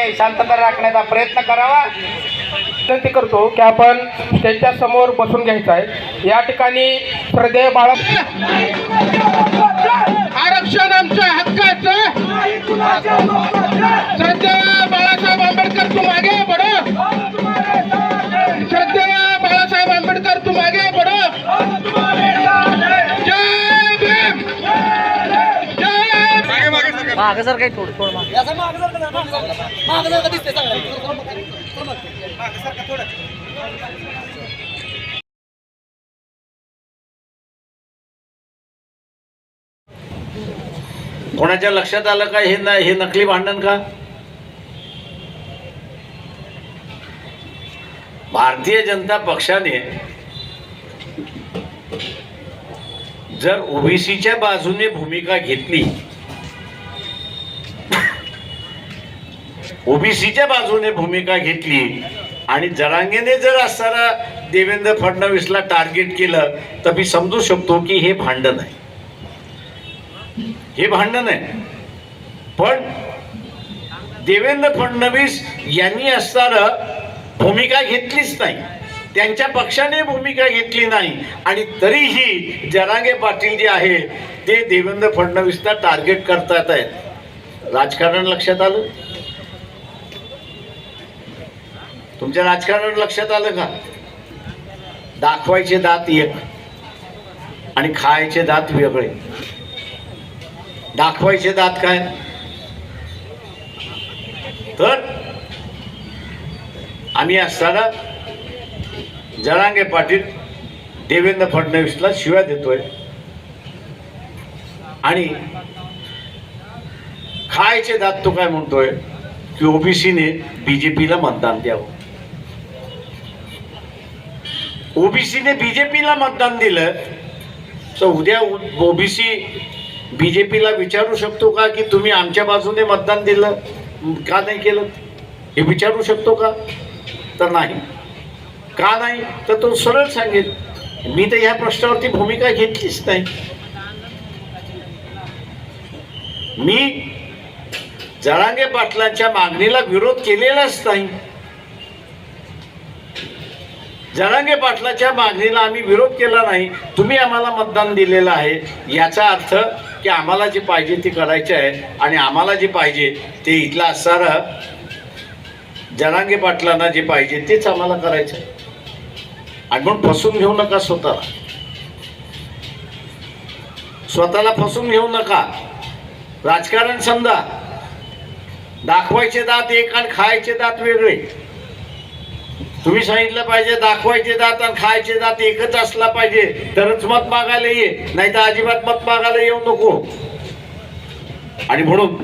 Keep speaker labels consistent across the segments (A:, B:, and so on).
A: ठिकाणी शांतता राखण्याचा प्रयत्न करावा. विनंती करतो की आपण त्यांच्यासमोर बसून घ्यायचं आहे. या ठिकाणी श्रद्धेय बाळा आरक्षण आमच्या हक्काचं. श्रद्धेय बाळासाहेब आंबेडकर तू मागे बडो श्रद्धेय बाळासाहेब आंबेडकर तू मागे बडो जय भीम. जय
B: मागं सर काही थोडं थोडं मागं.
C: कोणाच्या लक्षात आलं का हे ना हे नकली भांडण का? भारतीय जनता पक्षाने जर ओबीसीच्या बाजूने भूमिका घेतली ओबीसीच्या बाजूने भूमिका घेतली. आणि जरांगेने जर असताना देवेंद्र फडणवीसला टार्गेट केलं तर मी समजू शकतो की हे भांडण आहे. हे भांडण आहे. पण देवेंद्र फडणवीस यांनी असताना भूमिका घेतलीच नाही. त्यांच्या पक्षाने भूमिका घेतली नाही. आणि तरीही जरांगे पाटील जे आहे ते देवेंद्र फडणवीसला टार्गेट करतात आहेत. राजकारण लक्षात आलं? तुमच्या राजकारण लक्षात आलं का? दाखवायचे दात एक आणि खायचे दात वेगळे. दाखवायचे दात काय? तर आम्ही असताना जरांगे पाटील देवेंद्र फडणवीसला शिव्या देतोय आणि खायचे दात तो काय म्हणतोय? की ओबीसीने बीजेपीला मतदान द्यावं. ओबीसीने बीजेपीला मतदान दिलं. तर उद्या ओबीसी बीजेपीला विचारू शकतो का की तुम्ही आमच्या बाजूने मतदान दिलं? का नाही केलं? हे विचारू शकतो का? तर नाही. का नाही? तर तो सरळ सांगेल. मी तर ह्या प्रश्नावरती भूमिका घेतलीच नाही. मी जरांगे पाटलांच्या मागणीला विरोध केलेलाच नाही. जरांगे पाटलाच्या मागणीला आम्ही विरोध केला नाही तुम्ही आम्हाला मतदान दिलेलं आहे. याचा अर्थ की आम्हाला जे पाहिजे ते करायचे आहे आणि आम्हाला जे पाहिजे ते इथला असणारा जरांगे पाटलांना जे पाहिजे तेच आम्हाला करायचं आहे. आणि म्हणून फसून घेऊ नका स्वतःला. स्वतःला फसून घेऊ नका. राजकारण समजा. दाखवायचे दात एक आणि खायचे दात वेगळे. तुम्ही सांगितलं पाहिजे दाखवायचे दात आणि खायचे दात एकच असला पाहिजे. तरच मत मागायला ये नाही तर अजिबात मत मागायला येऊ नको. आणि म्हणून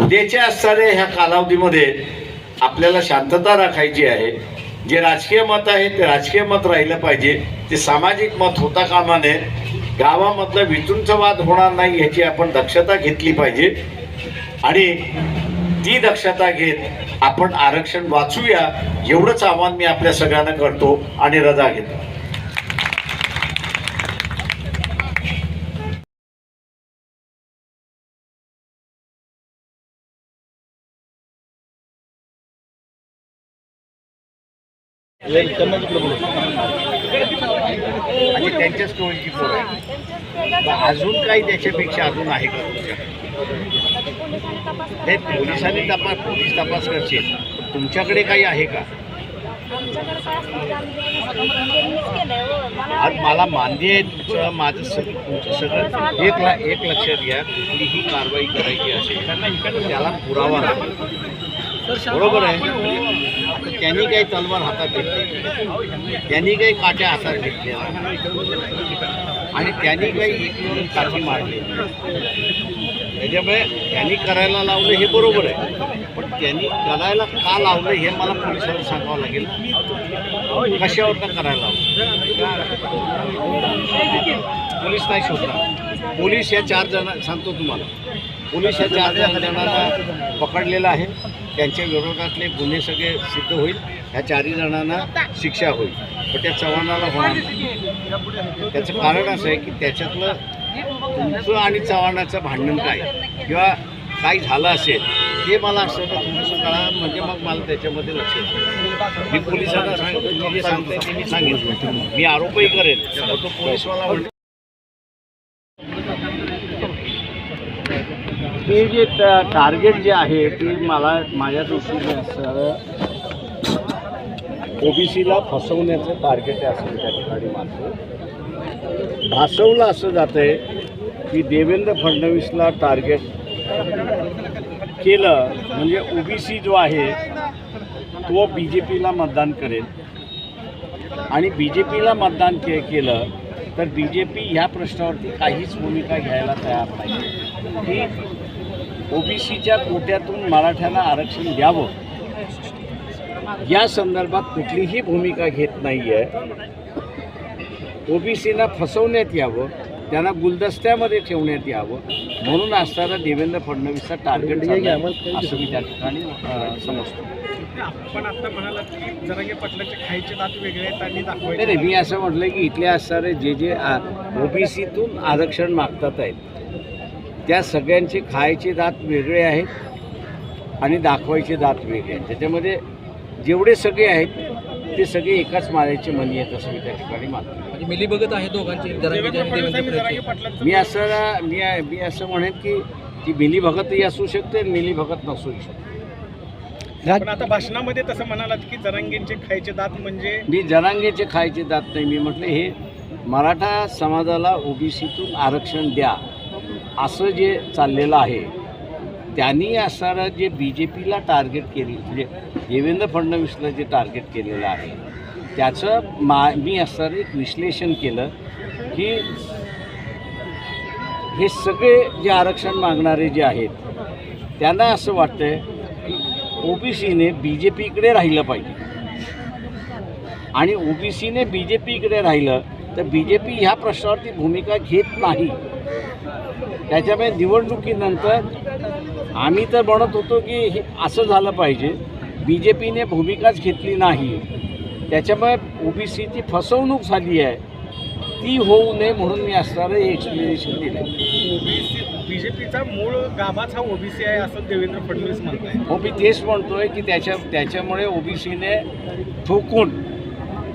C: उद्याच्या असणाऱ्या ह्या कालावधीमध्ये आपल्याला शांतता राखायची आहे. जे राजकीय मत आहे ते राजकीय मत राहिलं पाहिजे. ते सामाजिक मत होता कामा नये. गावामधलं वितूंचा वाद होणार नाही ह्याची आपण दक्षता घेतली पाहिजे. आणि ती दक्षता घेत आपण आरक्षण वाचूया एवढंच आव्हान मी आपल्या सगळ्यांना करतो आणि रजा घेतो. आणि त्यांच्याच स्टोरीची पोरं आहे. अजून काही त्याच्यापेक्षा अजून आहे का हे पोलिसांनी तपास पोलीस तपास करतील तुमच्याकडे काही आहे का? आज मला मान्य आहे तुमचं माझं सगळं तुमचं सगळं एक ला एक लक्षात घ्या कुठलीही कारवाई करायची असेल त्याला पुरावा लागेल बरोबर आहे? त्यांनी काही तलवार हातात घेतली त्यांनी काही काट्या हातात घेतल्या आणि त्यांनी काही एकमेव काठी मारली त्याच्यामुळे त्यांनी करायला लावलं हे बरोबर आहे. पण त्यांनी करायला का लावलं हे मला पोलिसांना सांगावं लागेल. कशावर का करायला लावलं? पोलीस नाही शोधणार. पोलीस या चार जण सांगतो तुम्हाला. पोलीस या चार जण- जणांना पकडलेलं आहे. त्यांच्या विरोधातले गुन्हे सगळे सिद्ध होईल. ह्या चारही जणांना शिक्षा होईल. पण त्या चव्हाणाला होणार नाही. त्याचं कारण असं आहे की त्याच्यातलं तुमचं आणि चव्हाणाचं भांडण काय? किंवा काय झालं असेल हे मला असं का तुमचं कळा. म्हणजे मग मला त्याच्यामध्ये लक्ष मी पोलिसांना सांगतो सांगते मी सांगितलं मी आरोपही करेन तो पोलीसवाला हे जे टार्गेट जे आहे ते मला माझ्या दृष्टीने असं ओबीसीला फसवण्याचं टार्गेट आहे असं त्या ठिकाणी मानतो. भासवलं असं जातं आहे की देवेंद्र फडणवीसला टार्गेट केलं म्हणजे ओबीसी जो आहे तो बी जे पीला मतदान करेल. आणि बी जे पीला मतदान के केलं तर बी जे पी ह्या प्रश्नावरती काहीच भूमिका घ्यायला तयार नाही. ही ओबीसीच्या कोट्यातून मराठ्यांना आरक्षण द्यावं? या संदर्भात कुठलीही भूमिका घेत नाही आहे ओबीसीना फसवण्यात यावं त्यांना गुलदस्त्यामध्ये ठेवण्यात यावं म्हणून असताना देवेंद्र फडणवीसचा टार्गेट असं मी त्या ठिकाणी समजतो.
B: आपण आता म्हणाला की जरांगे पाटलाचे खायचे दात वेगळे आहेत आणि
C: नाही
B: दाखवायचे
C: नाही मी असं म्हटलं की इथले असणारे जे जे ओबीसीतून आरक्षण मागतात आहेत त्या सगळ्यांचे खायचे दात वेगळे आहेत आणि दाखवायचे दात वेगळे आहेत. त्याच्यामध्ये जेवढे सगळे आहेत ते सगळे एकाच माळ्याचे मनी आहेत असं मी त्या ठिकाणी मानतो.
D: म्हणजे मिली बघत आहे दोघांची जरांगीची
C: मी असं मी मी असं म्हणेन की ती मिली भगतही असू शकते आणि मिली भगत नसूही शकते.
B: पण आता भाषणामध्ये तसं म्हणालात की जरांगेंचे खायचे दात म्हणजे
C: मी जनांगेचे खायचे दात नाही. मी म्हटलं हे मराठा समाजाला ओबीसीतून आरक्षण द्या. असं जे चाललेलं आहे त्यांनी असणारं जे बी जे पीला टार्गेट केली म्हणजे देवेंद्र फडणवीसला जे टार्गेट केलेलं आहे त्याचं मा मी असणारं एक विश्लेषण केलं की हे सगळे जे आरक्षण मागणारे जे आहेत त्यांना असं वाटतंय की ओबीसीने बी जे पीकडे राहिलं पाहिजे. आणि ओबीसीने बी जे पीकडे राहिलं तर बी जे पी ह्या प्रश्नावरती भूमिका घेत नाही. त्याच्यामुळे निवडणुकीनंतर आम्ही तर म्हणत होतो की हे असं झालं पाहिजे. बी जे पीने भूमिकाच घेतली नाही. त्याच्यामुळे ओबीसीची फसवणूक झाली आहे. ती होऊ नये म्हणून मी असणारं हे एक्सप्लेनेशन दिलं
B: ओबीसी बीजेपीचा मूळ गाभाच हा ओबीसी आहे असं देवेंद्र फडणवीस म्हणताय
C: हो मी तेच म्हणतोय की त्याच्या त्याच्यामुळे ओबीसीने ठोकून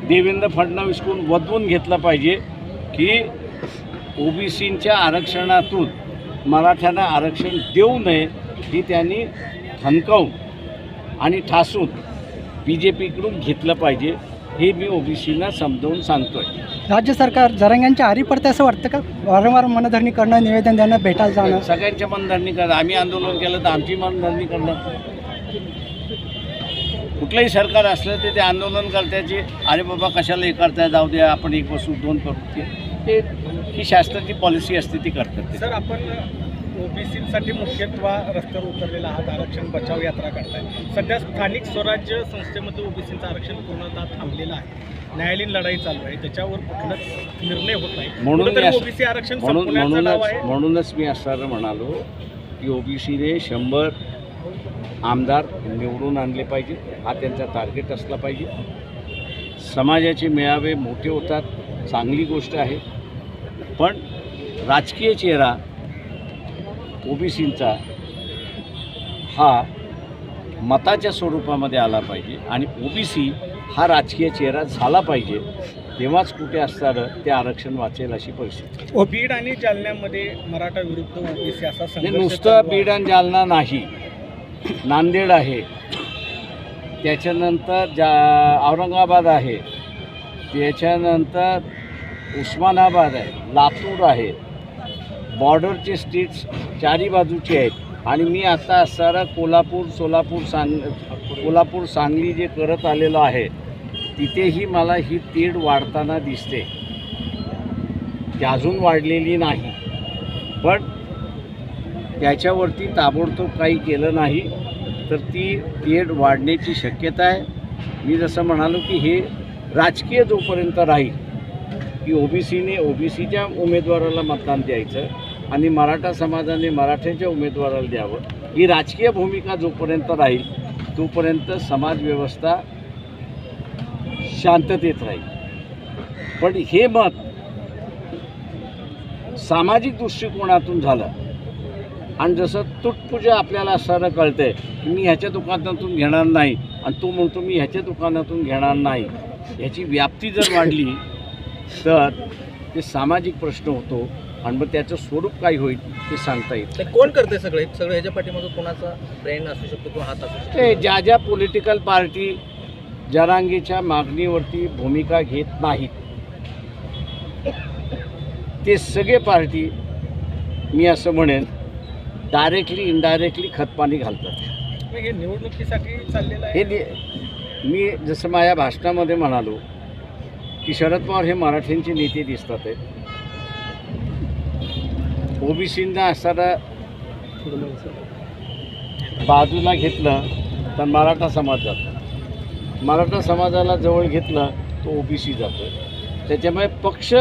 C: देवेंद्र फडणवीसकडून वधवून घेतलं पाहिजे की ओबीसींच्या आरक्षणातून मराठ्यांना आरक्षण देऊ नये ही त्यांनी ठणकावून आणि ठासून बी जे पीकडून घेतलं पाहिजे हे मी ओबीसीला समजावून सांगतोय.
E: राज्य सरकार जरांग्यांच्या आरी पडते असं वाटतं का? वारंवार मनधरणी करणं निवेदन देणं भेटायला जाणं?
C: सगळ्यांच्या मनधरणी करा आम्ही आंदोलन केलं तर आमची मनधरणी करणार कुठलंही सरकार असलं तर ते आंदोलन करत्याचे अरे बाबा कशाला हे करताय? जाऊ द्या आपण एक वस्तू दोन करू. ते- ही शासनाची पॉलिसी असते ती करतात ते.
B: सर आपण ओबीसीसाठी मुख्यत्व रस्त्यावर उतरलेला आहात आरक्षण बचाव यात्रा करताय. सध्या स्थानिक स्वराज्य संस्थेमध्ये ओबीसीचं आरक्षण पूर्णतः थांबलेलं आहे. न्यायालयीन लढाई चालू आहे त्याच्यावर कुठलाच निर्णय होत नाही.
C: म्हणून मी असं-
B: ओबीसी आरक्षण
C: म्हणून
B: संपवण्याचं नाव
C: म्हणूनच
B: आहे.
C: म्हणूनच मी असणारं म्हणालो की ओबीसीने शंभर आमदार निवडून आणले पाहिजे हा त्यांचा टार्गेट असला पाहिजे. समाजाचे मेळावे मोठे होतात. चांगली गोष्ट आहे. पण राजकीय चेहरा ओबीसींचा हा मताच्या स्वरूपामध्ये आला पाहिजे आणि ओबीसी हा राजकीय चेहरा झाला पाहिजे तेव्हाच कुठे असताना ते आरक्षण वाचेल अशी परिस्थिती
B: बीड आणि जालन्यामध्ये मराठा विरुद्ध ओबीसी असा संघर्ष
C: नुसतं. बीड आणि जालना नाही नांदेड आहे त्याच्यानंतर जा औरंगाबाद आहे त्याच्यानंतर उस्मानाबाद आहे लातूर आहे. बॉर्डरचे स्टेट्स चारी बाजूचे आहेत. आणि मी आता असणारा कोल्हापूर सोलापूर सांग कोल्हापूर सांगली जे करत आलेलो आहे तिथेही मला ही तीड वाढताना दिसते. ती अजून वाढलेली नाही. पण त्याच्यावरती ताबडतोब काही केलं नाही तर ती तेढ वाढण्याची शक्यता आहे. मी जसं म्हणालो की हे राजकीय जोपर्यंत राहील की ओबीसीने ओबीसीच्या उमेदवाराला मतदान द्यायचं आणि मराठा समाजाने मराठ्याच्या उमेदवाराला द्यावं. ही राजकीय भूमिका जोपर्यंत राहील तोपर्यंत समाजव्यवस्था शांततेत राहील. पण हे मत सामाजिक दृष्टिकोनातून झालं आणि जसं तुटपूजा आपल्याला असताना कळतंय की मी ह्याच्या दुकानातून घेणार नाही आणि तो म्हणतो मी ह्याच्या दुकानातून घेणार नाही ह्याची व्याप्ती जर वाढली तर ते सामाजिक प्रश्न होतो आणि मग त्याचं स्वरूप काय होईल ते सांगता येईल
D: ते कोण करते सगळे? सगळं ह्याच्या पाठीमागं कोणाचा ब्रेन असू शकतो किंवा हात असू शकतो?
C: ते ज्या ज्या पॉलिटिकल पार्टी जरांगीच्या मागणीवरती भूमिका घेत नाहीत ते सगळे पार्टी मी असं म्हणेन डायरेक्टली इनडायरेक्टली खतपाणी घालतात.
B: हे निवडणुकीसाठी चाललेलं आहे?
C: हे मी जसं माझ्या भाषणामध्ये म्हणालो की शरद पवार हे मराठ्यांचे नेते दिसतात आहेत. ओबीसींना असताना बाजूला घेतलं तर मराठा समाज जातो. मराठा समाजाला जवळ घेतलं तो ओबीसी जातो त्याच्यामुळे पक्ष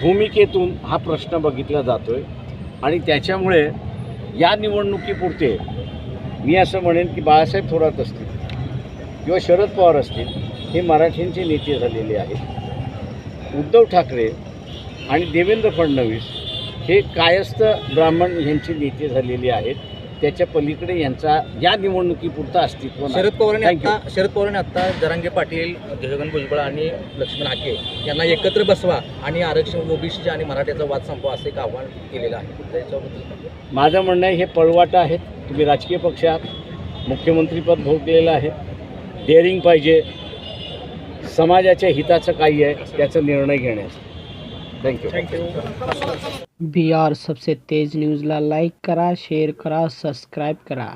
C: भूमिकेतून हा प्रश्न बघितला जातो आहे आणि त्याच्यामुळे या निवडणुकीपुरते मी असं म्हणेन की बाळासाहेब थोरात असतील किंवा शरद पवार असतील हे मराठ्यांचे नेते झालेले आहेत उद्धव ठाकरे आणि देवेंद्र फडणवीस हे कायस्थ ब्राह्मण यांचे नेते झालेले आहेत त्याच्या पलीकडे यांचा या निवडणुकीपुरता अस्तित्व.
D: शरद पवारांनी. आता शरद पवारांनी आता जरांगे पाटील जगन भुजबळ आणि लक्ष्मण हाके यांना एकत्र बसवा आणि आरक्षण ओबीसीच्या आणि मराठ्याचा वाद संपवा असं एक आव्हान केलेलं आहे. त्याच्याबद्दल
C: माझं म्हणणं आहे हे पळवाटा आहेत तुम्ही राजकीय पक्ष आहात. मुख्यमंत्रीपद भोगलेलं आहे. डेअरिंग पाहिजे. समाजाच्या हिताचं काही आहे त्याचा निर्णय घेण्यास थँक्यू
B: थँक्यू
F: बी आर सबसे तेज न्यूजला लाईक करा शेअर करा सबस्क्राईब करा.